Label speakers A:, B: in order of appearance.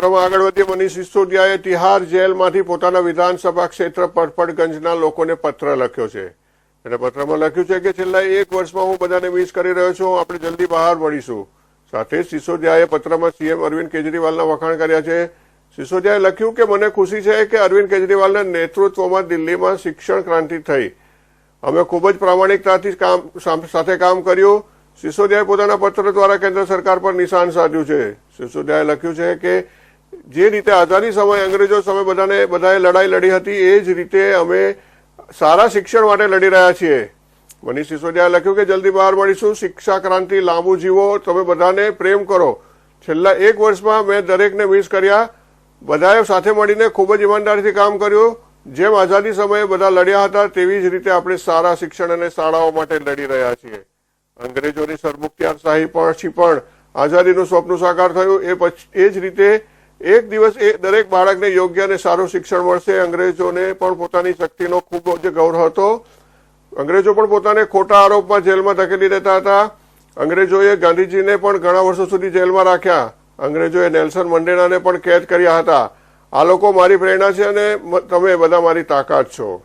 A: પત્રમાં આગળ વધીએ મનીષ સિસોદિયાએ તિહાર જેલમાંથી પોતાના વિધાનસભા ક્ષેત્ર પડપડગંજના લોકોને પત્ર લખ્યો છે. એટલે પત્રમાં લખ્યું છે કે છેલ્લા એક વર્ષમાં હું બધાને મિસ કરી રહ્યો છું, આપણે જલ્દી બહાર મળીશું સાથે સિસોદિયાએ પત્રમાં સીએમ અરવિંદ કેજરીવાલના વખાણ કર્યા છે. સિસોદિયાએ લખ્યું કે મને ખુશી છે કે અરવિંદ કેજરીવાલના નેતૃત્વમાં દિલ્હીમાં શિક્ષણ ક્રાંતિ થઈ. અમે ખૂબ જ પ્રામાણિકતાથી કામ સાથે કામ કર્યું. સિસોદિયાએ પોતાના પત્ર દ્વારા કેન્દ્ર સરકાર પર નિશાન સાધ્યું છે. સિસોદિયાએ લખ્યું છે કે જે રીતે આઝાદી સમયે અંગ્રેજો સામે બધાને, બધાએ લડાઈ લડી હતી, એ જ રીતે અમે સારા શિક્ષણ માટે લડી રહ્યા છીએ. મનીષ સિસોદિયાએ લખ્યું કે જલ્દી બહાર મળીશું, શિક્ષા ક્રાંતિ લાંબુ જીવો, તમે બધાને પ્રેમ કરો. છેલ્લા એક વર્ષમાં મેં દરેકને મિસ કર્યા. બધાએ સાથે મળીને ખૂબ જ ઈમાનદારીથી કામ કર્યું. જેમ આઝાદી સમયે બધા લડ્યા હતા, તેવી જ રીતે આપણે સારા શિક્ષણ અને શાળાઓ માટે લડી રહ્યા છીએ. અંગ્રેજોની સરમુખત્યારશાહી પછી પણ આઝાદીનું સ્વપ્ન સાકાર થયું. એ પછી, એ જ રીતે એક દિવસ એ દરેક બાળકને યોગ્ય અને સારું શિક્ષણ મળશે. અંગ્રેજોને પણ પોતાની શક્તિનો ખૂબ જ ગૌરવ હતો. અંગ્રેજો પણ પોતાને ખોટા આરોપમાં જેલમાં ધકેલી દેતા હતા. અંગ્રેજોએ ગાંધીજીને પણ ઘણા વર્ષો સુધી જેલમાં રાખ્યા. અંગ્રેજોએ નેલ્સન મંડેલાને પણ કેદ કર્યા હતા. આ લોકો મારી પ્રેરણા છે અને તમે બધા મારી તાકાત છો.